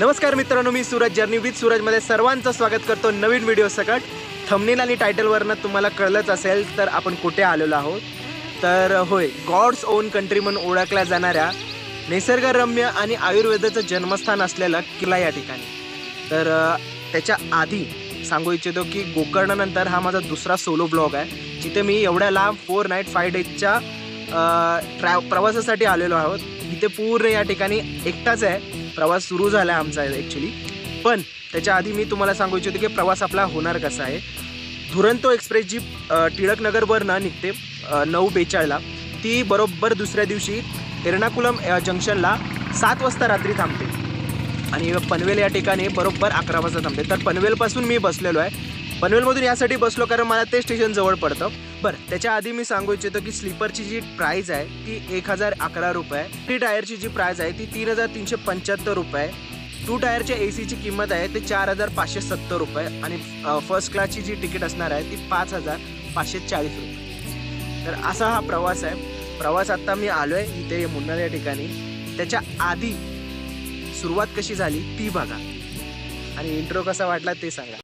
नमस्कार मित्रांनो मी सूरज जर्नी विथ सूरजमध्ये सर्वांचं स्वागत करतो नवीन व्हिडिओ सकट. थमनेल आणि टायटलवरनं तुम्हाला कळलंच असेल तर आपण कुठे आलेलो आहोत? तर होय गॉड्स ओन कंट्री म्हणून ओळखल्या जाणाऱ्या निसर्गरम्य आणि आयुर्वेदाचं जन्मस्थान असलेलं किल्ला या ठिकाणी. तर त्याच्या आधी सांगू इच्छितो की गोकर्णानंतर हा माझा दुसरा सोलो ब्लॉग आहे जिथे मी एवढ्या लांब फोर नाईट फाय डेजच्या ट्रॅ प्रवासासाठी आलेलो आहोत. इथे पूर्ण या ठिकाणी एकटाच आहे. प्रवास सुरू झाला आहे आमचा ॲक्च्युली पण त्याच्या आधी मी तुम्हाला सांगू इच्छितो की प्रवास आपला होणार कसा आहे. धुरंतो एक्सप्रेस जी टिळकनगरवरनं निघते नऊ बेचाळला ती बरोबर दुसऱ्या दिवशी एर्णाकुलम जंक्शनला सात वाजता रात्री थांबते. आणि पनवेल या ठिकाणी बरोबर अकरा वाजता थांबते. तर पनवेलपासून मी बसलेलो आहे. पनवेलमधून यासाठी बसलो कारण मला ते स्टेशन जवळ पडतं. बरं त्याच्या आधी मी सांगू इच्छितो की स्लीपरची जी प्राईज आहे ती एक हजार अकरा रुपये थ्री टायरची जी प्राईज आहे ती तीन हजार तीनशे पंच्याहत्तर रुपये टू टायरच्या ए सीची किंमत आहे ते चार हजार पाचशे सत्तर रुपये आणि फर्स्ट क्लासची जी तिकीट असणार आहे ती पाच हजार पाचशे चाळीस रुपये तर असा हा प्रवास आहे. प्रवास आत्ता मी आलो आहे इथे मुन्नार या ठिकाणी. त्याच्या आधी सुरुवात कशी झाली ती बघा. आणि इंट्रो कसा वाटला ते सांगा.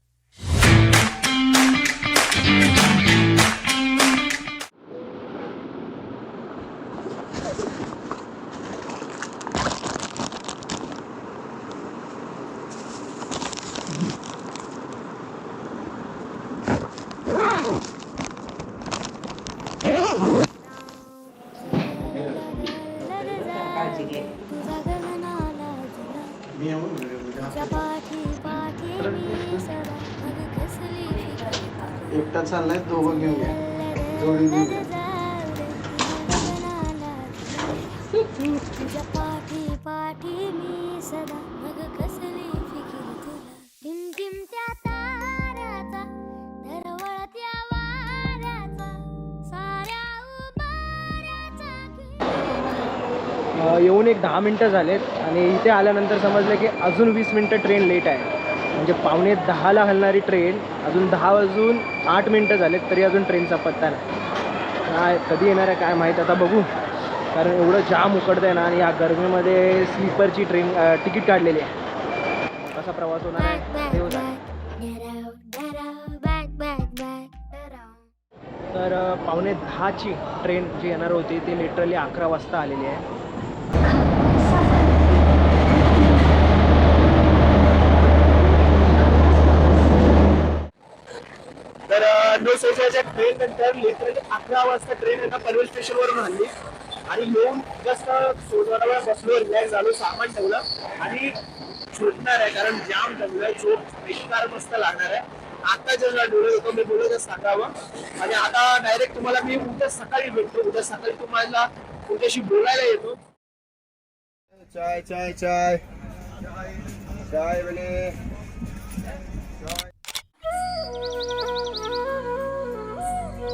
एकटा चाललाय दोघं घेऊन घ्या जोडी घेऊन घ्या. येऊन एक दहा मिनटं झालेत आणि इथे आल्यानंतर समजलं की अजून वीस मिनटं ट्रेन लेट आहे. म्हणजे पावणे दहाला हलणारी ट्रेन अजून दहा वाजून आठ मिनटं झालेत तरी अजून ट्रेनचा पत्ता नाही. काय कधी येणार आहे काय माहीत आता बघू. कारण एवढं जाम उकडतं आहे ना आणि या गरमीमध्ये स्लीपरची ट्रेन तिकीट काढलेली आहे. कसा प्रवास होणार आहे? Out. तर पावणे दहाची ट्रेन जी येणार होती ती लिटरली अकरा वाजता आलेली आहे. तर नो सोसायच्या ट्रेन नंतर लिटरली अकरा वाजता ट्रेन एका पनवेल स्टेशनवरून आणली. आणि येऊन जस्ट सोजवाडाला बसलो रिलॅक्स झालो सामान ठेवलं. आणि झोपणार आहे कारण जाम ठेवलंय झोप बेकार मस्त लागणार आहे. आता जर डोळे होतो मी बोलतच सांगावं. आणि आता डायरेक्ट तुम्हाला मी उद्या सकाळी भेटतो. उद्या सकाळी तुम्हाला तुमच्याशी बोलायला येतो. चाय चाय चाय. चाय बने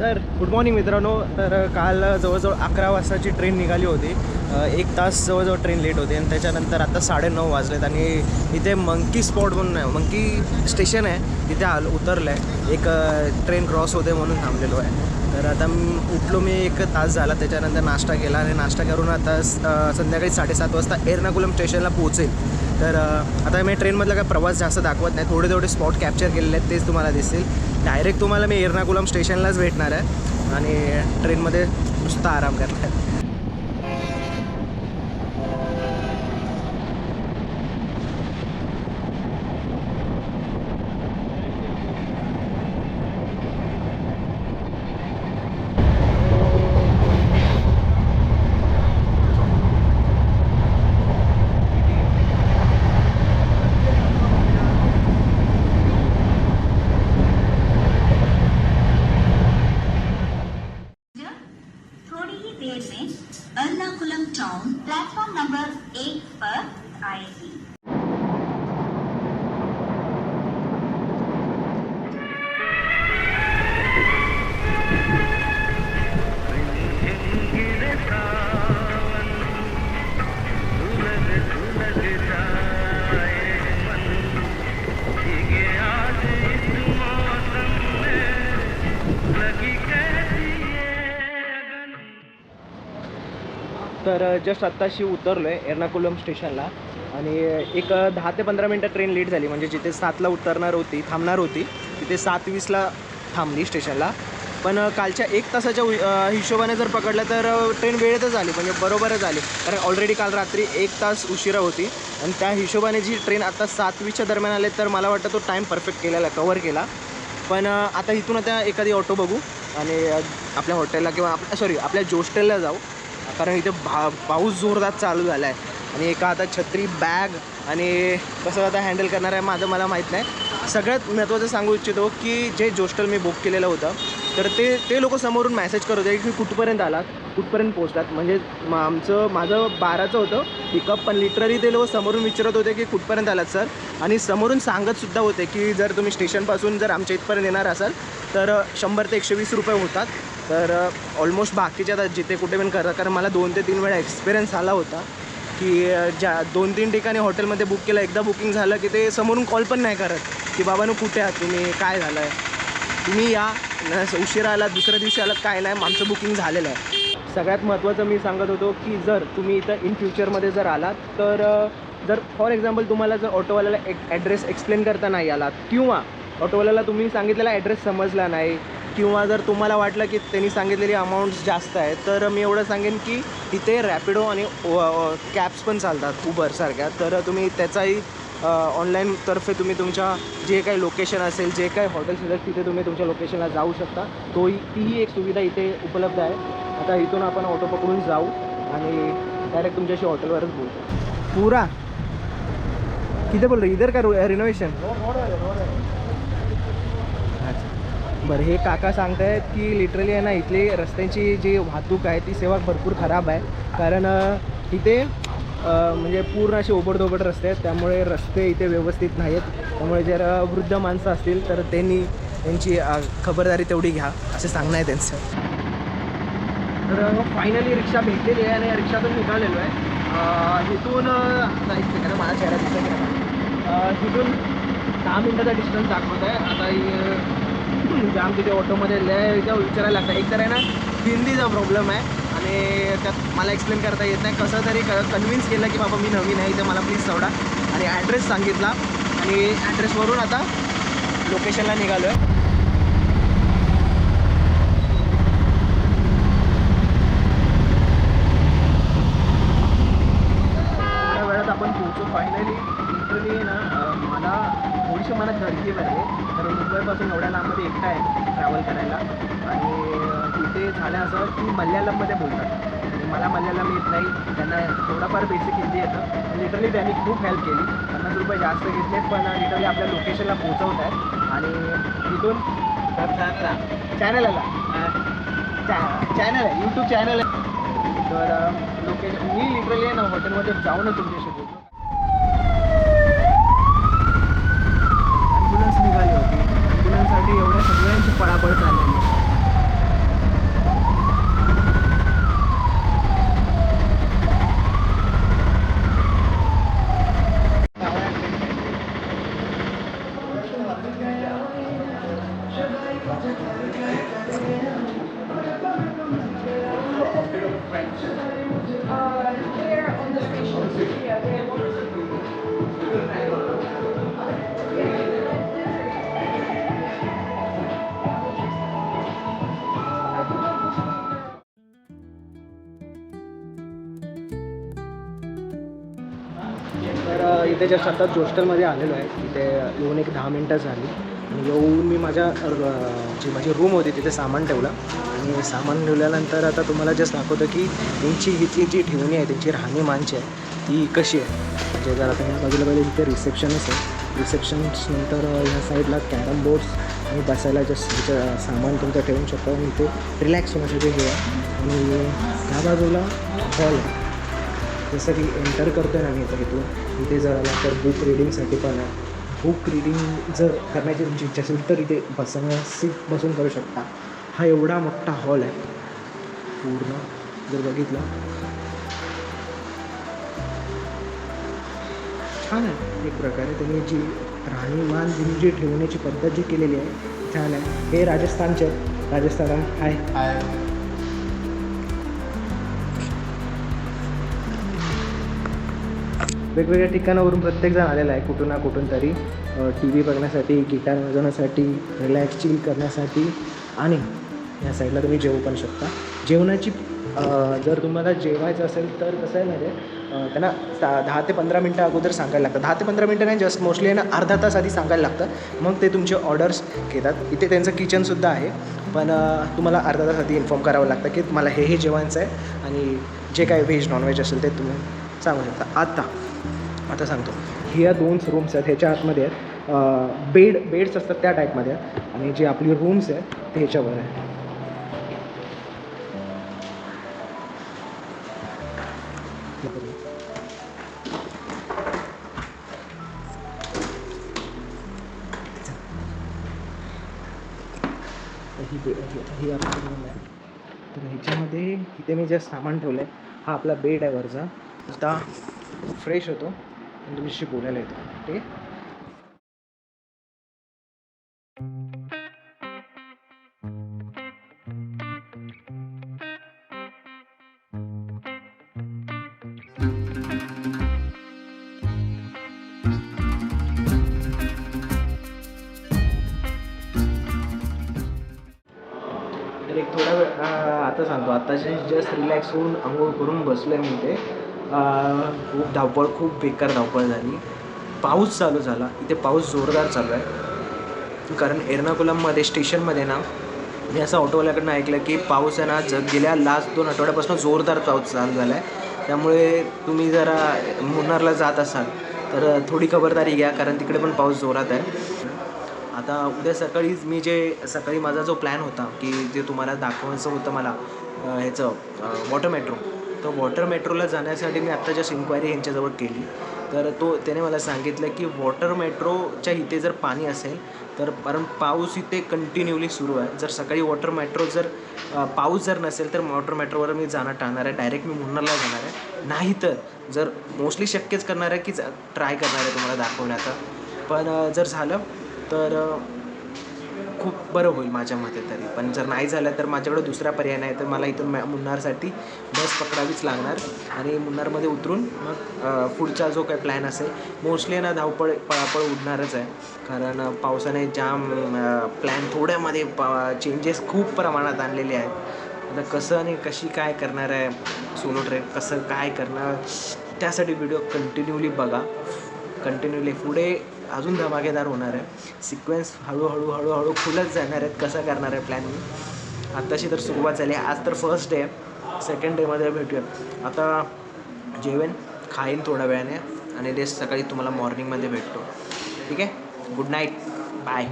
तर गुड मॉर्निंग मित्रांनो. तर काल जवळजवळ अकरा वाजताची ट्रेन निघाली होती. एक तास जवळजवळ ट्रेन लेट होती आणि त्याच्यानंतर आता साडेनऊ वाजलेत आणि इथे मंकी स्पॉट म्हणून आहे मंकी स्टेशन आहे. तिथे आलो उतरलं आहे एक ट्रेन क्रॉस होते म्हणून थांबलेलो आहे. तर आता उठलो मी एक तास झाला. त्याच्यानंतर नाश्ता केला आणि नाश्ता करून आता स- संध्याकाळी साडेसात वाजता एर्नाकुलम स्टेशनला पोहोचेल. तर आता मी ट्रेनमधला काय प्रवास जास्त दाखवत नाही. थोडे थोडे स्पॉट कॅप्चर केलेले आहेत तेच तुम्हाला दिसतील. डायरेक्ट तुम्हाला मी एर्नाकुलम स्टेशनलाच भेटणार आहे. आणि ट्रेनमध्ये नुसता आराम करणार. जस्ट आत्ताशी उतरलो आहे एर्नाकुलम स्टेशनला. आणि एक दहा ते पंधरा मिनटं ट्रेन लेट झाली. म्हणजे जिथे सातला उतरणार होती थांबणार होती तिथे सात वीसला थांबली स्टेशनला. पण कालच्या एक तासाच्या हिशोबाने जर पकडलं तर ट्रेन वेळेतच आली. म्हणजे बरोबरच आली. कारण ऑलरेडी काल रात्री एक तास उशिरा होती. आणि त्या हिशोबाने जी ट्रेन आता सातवीच्या दरम्यान आले तर मला वाटतं तो टाईम परफेक्ट केलेला कवर केला. पण आता इथून आता एखादी ऑटो बघू. आणि आपल्या हॉटेलला किंवा आपल्या सॉरी आपल्या जोस्टेलला जाऊ. कारण इथे भा पाऊस जोरदार चालू झाला आहे आणि एका आता छत्री बॅग आणि कसं आता हँडल करणार आहे माझं मला माहीत नाही. सगळ्यात महत्त्वाचं सांगू इच्छितो की जे जोस्टल मी बुक केलेलं होतं तर ते ते लोक समोरून मॅसेज करत होते की कुठपर्यंत आलात कुठपर्यंत पोहोचलात. म्हणजे म- आमचं माझं बाराचं होतं पिकअप पण लिटरली ते लोक समोरून विचारत होते की कुठपर्यंत आलात सर आणि समोरून सांगतसुद्धा होते की जर तुम्ही स्टेशनपासून जर आमच्या इथपर्यंत येणार असाल तर शंभर ते एकशे वीस रुपये होतात. तर ऑलमोस्ट बाकीच्या जिथे कुठे पण करा कारण मला दोन ते तीन वेळा एक्सपिरियन्स आला होता की ज्या दोन तीन ठिकाणी हॉटेलमध्ये बुक केलं. एकदा बुकिंग झालं की ते समोरून कॉल पण नाही करत की बाबांनो कुठे आहात तुम्ही? काय झालं आहे तुम्ही या उशिरा आलात दुसऱ्या दिवशी आलात काय नाही आमचं बुकिंग झालेलं आहे. सगळ्यात महत्त्वाचं मी सांगत होतो की जर तुम्ही इथं इन फ्युचरमध्ये जर आलात तर जर फॉर एक्झाम्पल तुम्हाला जर ऑटोवाल्याला एक ॲड्रेस एक्सप्लेन करता नाही आलात किंवा ऑटोवाल्याला तुम्ही सांगितलेला ॲड्रेस समजला नाही किंवा जर तुम्हाला वाटलं की त्यांनी सांगितलेली अमाऊंट्स जास्त आहे तर मी एवढं सांगेन की इथे रॅपिडो आणि कॅब्स पण चालतात उबरसारख्या तर तुम्ही त्याचाही ऑनलाईनतर्फे तुम्ही तुमच्या जे काही लोकेशन असेल जे काही हॉटेल्स असेल तिथे तुम्ही तुमच्या लोकेशनला जाऊ शकता. तोही तीही एक सुविधा इथे उपलब्ध आहे. आता इथून आपण ऑटो पकडून जाऊ आणि डायरेक्ट तुमच्याशी हॉटेलवरच बोलतो पुरा! किती बोल इधर का रिनोव्हेशन बरं हे काका सांगतायत की लिटरली आहे ना इथली रस्त्यांची जी वाहतूक आहे ती सेवा भरपूर खराब आहे. कारण इथे म्हणजे पूर्ण असे ओबडधोबड रस्ते आहेत. त्यामुळे रस्ते इथे व्यवस्थित नाही आहेत त्यामुळे जर वृद्ध माणसं असतील तर त्यांनी त्यांची खबरदारी तेवढी घ्या असं सांगणं आहे त्यांचं. तर फायनली रिक्षा भेटलेली आहे आणि या रिक्षातून निघालेलो आहे. इथून अ, आता एक सेकंड माझा चेहरा दिसत तिथून मला. दहा मिनटाचा डिस्टन्स दाखवत आहे. आता ही, म्हणजे जाम तिथे ऑटोमध्ये लय विचारायला लागतं एक तर आहे ना हिंदीचा प्रॉब्लेम आहे आणि त्यात मला एक्सप्लेन करता येत नाही. कसं तरी कन्व्हिन्स केलं की बाबा मी नवीन आहे इथे मला प्लीज सोडा. आणि ॲड्रेस सांगितला. आणि ॲड्रेसवरून आता लोकेशनला निघालो आहे वेळात आपण पोहोचू फायनली लिटरली ना मला थोडीशी मला गर्दी वाटते मुंबईपासून एवढ्या लांबमध्ये एकटा आहे ट्रॅव्हल करायला. आणि तिथे झालं असं की मल्याळममध्ये बोलतात. आणि मला मल्याळम येत नाही त्यांना थोडंफार बेसिक हिंदी येतं. लिटरली त्यांनी खूप हेल्प केली. पन्नास रुपये जास्त घेतले पण लिटरली आपल्या लोकेशनला पोहोचवत आहे आणि तिथून चॅनल आला चॅनल आहे यूट्यूब चॅनल आहे. तर लोकेशन मी लिटरली आहे ना हॉटेलमध्ये जाऊनच तुमच्याशी बोलतो ॲम्ब्युलन्स निघाली होती ॲम्ब्युलन्ससाठी एवढ्या सगळ्यांची पळापळ इथे जस्ट आता जोस्टरमध्ये आलेलो आहे. तिथे येऊन एक दहा मिनटं झाली. आणि येऊन मी माझ्या जी माझी रूम होती तिथे सामान ठेवलं. आणि सामान ठेवल्यानंतर आता तुम्हाला जस्ट दाखवतं की त्यांची इथली जी ठेवणी आहे त्यांची राहणीमानची आहे ती कशी आहे. म्हणजे जर आता ह्या बाजूला पहिले तिथे रिसेप्शनच आहे. रिसेप्शन्स नंतर ह्या साईडला कॅरम बोर्ड्स आणि बसायला जस्ट तुमचं सामान तुमचं ठेवू शकतो. आणि इथे रिलॅक्स होण्यासाठी हे आहे. आणि ह्या बाजूला हॉल आहे. जसं की एंटर करतो आहे ना मी आता इथून इथे जर आला तर बुक रिडिंगसाठी पण आहे. बुक रिडिंग जर करण्याची तुमची इच्छा असेल तर इथे बसण्या सीट बसून करू शकता. हा एवढा मोठा हॉल आहे. पूर्ण जर बघितलं. छान आहे. एक प्रकारे त्यांनी जी राहणीमान तुम्ही जी ठेवण्याची पद्धत जी केलेली आहे छान आहे. हे राजस्थानचे आहेत. राजस्थान हाय वेगवेगळ्या ठिकाणावरून प्रत्येकजण आलेला आहे कुठून ना कुठून तरी. टी व्ही बघण्यासाठी गिटार वाजवण्यासाठी रिलॅक्स चिल करण्यासाठी आणि ह्या साईडला तुम्ही जेवू पण शकता. जेवणाची जर तुम्हाला जेवायचं असेल तर कसं आहे म्हणजे त्यांना सा- दहा ते पंधरा मिनटं अगोदर सांगायला लागतं. दहा ते पंधरा मिनटं नाही जस्ट मोस्टली ना अर्धा तास आधी सांगायला लागतं. मग ते तुमचे ऑर्डर्स घेतात. इथे त्यांचं किचनसुद्धा आहे. पण तुम्हाला अर्धा तास आधी इन्फॉर्म करावं लागतं की तुम्हाला हे हे जेवायचं आहे आणि जे काय व्हेज नॉनव्हेज असेल ते तुम्ही सांगू शकता. आत्ता आता सांगतो. ह्या दोन रूम्स आहेत ह्याच्या आतमध्ये आहेत. बेड बेड्स असतात त्या टाईपमध्ये आहेत. आणि जे आपली रूम्स आहेत ते ह्याच्यावर आहे ही बे ही आपली रूम आहे. तर ह्याच्यामध्ये इथे मी जे सामान ठेवलं आहे हा आपला बेड आहे वरचा. आता फ्रेश होतो. तुमच्याशी बोलायला येतो ठीक आहे? एक थोडा वेळ आता सांगतो. आता जस्ट रिलॅक्स होऊन आंघोळ करून बसलो आहे मी ते खूप धावपळ खूप बेकार धावपळ झाली. पाऊस चालू झाला. इथे पाऊस जोरदार चालू आहे. कारण एर्नाकुलममध्ये स्टेशनमध्ये ना मी असं ऑटोवाल्याकडनं ऐकलं की पाऊस आहे ना ज गेल्या लास्ट दोन आठवड्यापासून जोरदार पाऊस चालू झाला आहे त्यामुळे तुम्ही जरा मुन्नारला जात असाल तर थोडी खबरदारी घ्या कारण तिकडे पण पाऊस जोरात आहे. आता उद्या सकाळीच मी जे सकाळी माझा जो प्लॅन होता की जे तुम्हाला दाखवायचं होतं मला ह्याचं वॉटर मेट्रो तर वॉटर मेट्रोला जाण्यासाठी मी आत्ता जस्ट इन्क्वायरी यांच्याजवळ केली. तर तो त्याने मला सांगितलं की वॉटर मेट्रोच्या इथे जर पाणी असेल तर कारण पाऊस इथे कंटिन्युअली सुरू आहे. जर सकाळी वॉटर मेट्रो जर पाऊस जर नसेल तर वॉटर मेट्रोवर मी जाणं टाळणार आहे. डायरेक्ट मी मुन्नरला जाणार आहे. नाहीतर जर मोस्टली शक्यच करणार आहे की ट्राय करणार आहे तुम्हाला दाखवण्याचा. पण जर झालं तर खूप बरं होईल माझ्या मते तरी. पण जर नाही झालं तर माझ्याकडे दुसरा पर्याय नाही तर मला इथून मुन्नारसाठी बस पकडावीच लागणार. आणि मुन्नारमध्ये उतरून मग पुढचा जो काही प्लॅन असेल मोस्टली ना धावपळ पळापळ उडणारच आहे. कारण पावसाने जाम प्लॅन थोड्यामध्ये पा चेंजेस खूप प्रमाणात आणलेले आहेत. आता कसं आणि कशी काय करणार आहे सोलो ट्रेक कसं काय करणार त्यासाठी व्हिडिओ कंटिन्युअली बघा. कंटिन्युअली पुढे अजून धमाकेदार होणार आहे. सिक्वेन्स हळूहळू हळूहळू खुलत जाणार आहेत. कसं करणार आहे प्लॅन मी आत्ताशी तर सुरुवात झाली. आहे आज तर फर्स्ट डे सेकंड डेमध्ये भेटूया आता जेवेन खाईन थोड्या वेळाने. आणि रेस्ट सकाळी तुम्हाला मॉर्निंगमध्ये भेटतो. ठीक आहे? Good night bye